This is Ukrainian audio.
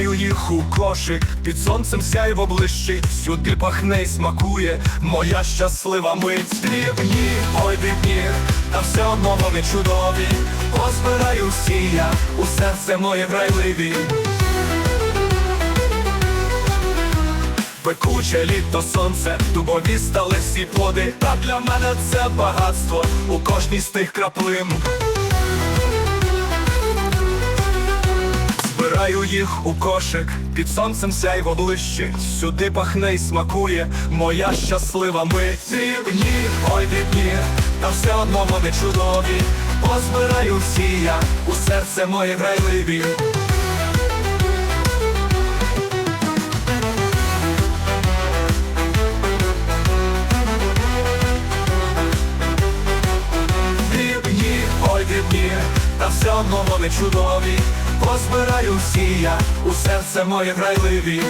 Збираю їх у кошик, під сонцем сяйво блищить, всюди пахне й смакує, моя щаслива мить. Дрібні, ой дрібні, та все одно вони чудові. Позбираю всі я, у серце моє грайливі. Пекуче літо сонце, дубові стали всі плоди, та для мене це багатство у кожній з тих краплин. Збираю їх у кошик, під сонцем сяйво блищить, сюди пахне й смакує, моя щаслива мить. Дрібні, ой дрібні, та все одно вони чудові. Позбираю всі я, у серце моє грайливі. Дрібні, ой дрібні, та все одно вони чудові. Позбираю всі я, у серце моє грайливі.